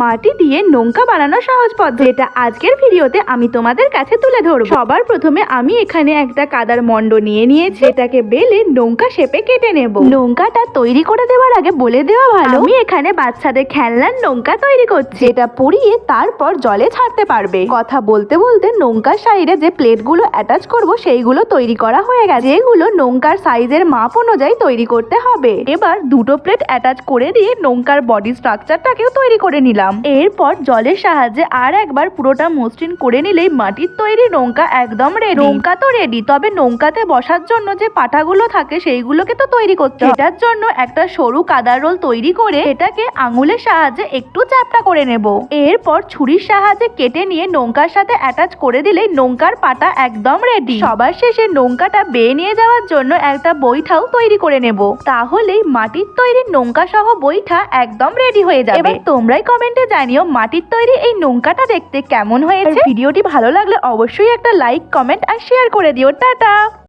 মাটি দিয়ে নৌকা বানানো সহজ পদ্ধতি। এটা আজকের ভিডিওতে আমি তোমাদের কাছে তুলে ধরবো। সবার প্রথমে আমি এখানে একটা কাদার মন্ড নিয়ে নিয়েছি। এটাকে বেলে নৌকা শেপে কেটে নেব। নৌকাটা তৈরি করে দেওয়ার আগে বলে দেওয়া ভালো। আমি এখানে বাচ্চাদের খেলনার নৌকা তৈরি করছি। এটা পুড়িয়ে তারপর জলে ছাড়তে পারবে। কথা বলতে বলতে নৌকার সাইডে যে প্লেটগুলো অ্যাটাচ করব, সেইগুলো তৈরি করা হয়ে গেছে। যেগুলো নৌকার সাইজের মাপ অনুযায়ী তৈরি করতে হবে। এবার দুটো প্লেট অ্যাটাচ করে দিয়ে নৌকার বডি স্ট্রাকচারটাকেও তৈরি করে নিলাম। এরপর জলের সাহায্যে আর একবার পুরোটা মসৃণ করে নিলেই মাটির তৈরি নৌকা একদম রেডি নৌকা তো রেডি তবে নৌকাতে বসার জন্য যে পাটাগুলো থাকে সেইগুলোকে তো তৈরি করতে এটার জন্য একটা সরু কাদার রোল তৈরি করে এটাকে আঙুলের সাহায্যে একটু চ্যাপটা করে নেব। এরপর ছুরির সাহায্যে কেটে নিয়ে নৌকার সাথে অ্যাটাচ করে দিলেই নৌকার পাটা একদম রেডি সবার শেষে নৌকাটা বেয়ে নিয়ে যাওয়ার জন্য একটা বৈঠাও তৈরি করে নেব। তাহলেই মাটির তৈরি নৌকা সহ বৈঠা একদম রেডি হয়ে যাবে। তোমরাই কমেন্টে জানিও মাটির তৈরি এই নৌকাটা দেখতে কেমন হয়েছে। ভিডিওটি ভালো লাগলে অবশ্যই একটা লাইক, কমেন্ট আর শেয়ার করে দিও। টাটা!